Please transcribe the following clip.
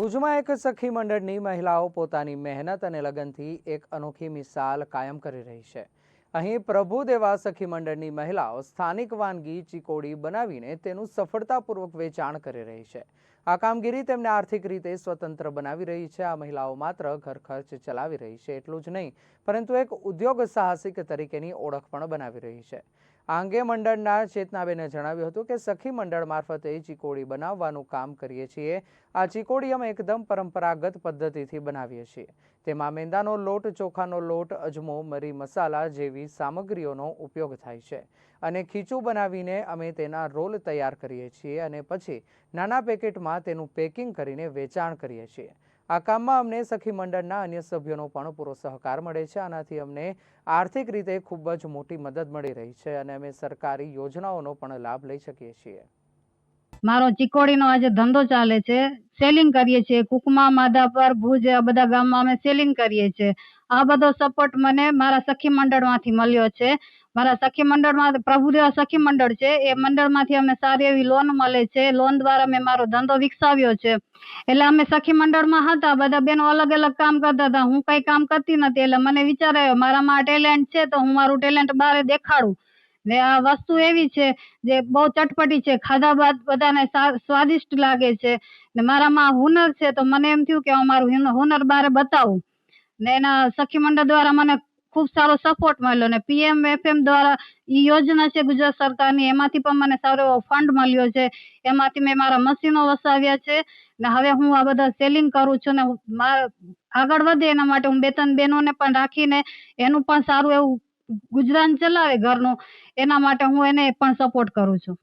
ભુજમાં એક સખી મંડળની મહિલાઓ પોતાની મહેનત અને લગનથી એક અનોખી મિસાલ કાયમ કરી રહી છે. અહીં પ્રભુદેવા સખી મંડળની મહિલાઓ સ્થાનિક વાનગી ચીકોડી બનાવીને તેનું સફળતાપૂર્વક વેચાણ કરી રહી છે. આ કામગીરી તેમને આર્થિક રીતે સ્વતંત્ર બનાવી રહી છે. આ મહિલાઓ માત્ર ઘર ખર્ચ ચલાવી રહી છે એટલું જ નહીં, પરંતુ એક ઉદ્યોગ સાહસિક તરીકેની ઓળખ પણ બનાવી રહી છે. આ અંગે મંડળના ચેતનાબેને જણાવ્યું હતું કે સખી મંડળ મારફતે ચીકોડી બનાવવાનું કામ કરીએ છીએ. આ ચીકોડી અમે એકદમ પરંપરાગત પદ્ધતિથી બનાવીએ છીએ. તેમાં મેંદાનો લોટ, ચોખાનો લોટ, અજમો, મરી મસાલા જેવી સામગ્રીઓનો ઉપયોગ થાય છે. અને ખીચું બનાવીને અમે તેના રોલ તૈયાર કરીએ છીએ અને પછી નાના પેકેટમાં તેનું પેકિંગ કરીને વેચાણ કરીએ છીએ. આ કામમાં અમને સખી મંડળના અન્ય સભ્યોનો પણ પૂરો સહકાર મળે છે. આનાથી અમને આર્થિક રીતે ખૂબ જ મોટી મદદ મળી રહી છે અને અમે સરકારી યોજનાઓનો પણ લાભ લઈ શકીએ છીએ. મારો ચીકોડીનો આજે ધંધો ચાલે છે. સેલિંગ કરીએ છીએ. કુકમા, માધાપર, ભુજ, આ બધા ગામમાં અમે સેલિંગ કરીએ છીએ. આ બધો સપોર્ટ મને મારા સખી મંડળમાંથી મળ્યો છે. મારા સખી મંડળમાં, પ્રભુદેવા સખી મંડળ છે. એ મંડળમાંથી અમને સારી એવી લોન મળે છે. લોન દ્વારા મેં મારો ધંધો વિકસાવ્યો છે. એટલે અમે સખી મંડળમાં હતા. બધા બેનો અલગ અલગ કામ કરતા હતા. હું કઈ કામ કરતી નથી. એટલે મને વિચાર મારામાં ટેલેન્ટ છે તો હું મારું ટેલેન્ટ બહાર દેખાડું. ને આ વસ્તુ એવી છે જે બહુ ચટપટી છે, ખાધા બાદ બધાને સ્વાદિષ્ટ લાગે છે. ને મારામાં હુનર છે તો મને એમ થયું કે હું મારું હુનર બારે બતાવું. ને એના સખી મંડળ દ્વારા મને ખૂબ સારો સપોર્ટ મળ્યો ને પીએમ એફએમ દ્વારા એ યોજના છે ગુજરાત સરકારની, એમાંથી પણ મને સારો એવો ફંડ મળ્યો છે. એમાંથી મેં મારા મશીનો વસાવ્યા છે ને હવે હું આ બધા સેલિંગ કરું છું ને આગળ વધે એના માટે હું બે ત્રણ બહેનોને પણ રાખીને એનું પણ સારું એવું ગુજરાન ચલાવે ઘરનું એના માટે હું એને પણ સપોર્ટ કરું છું.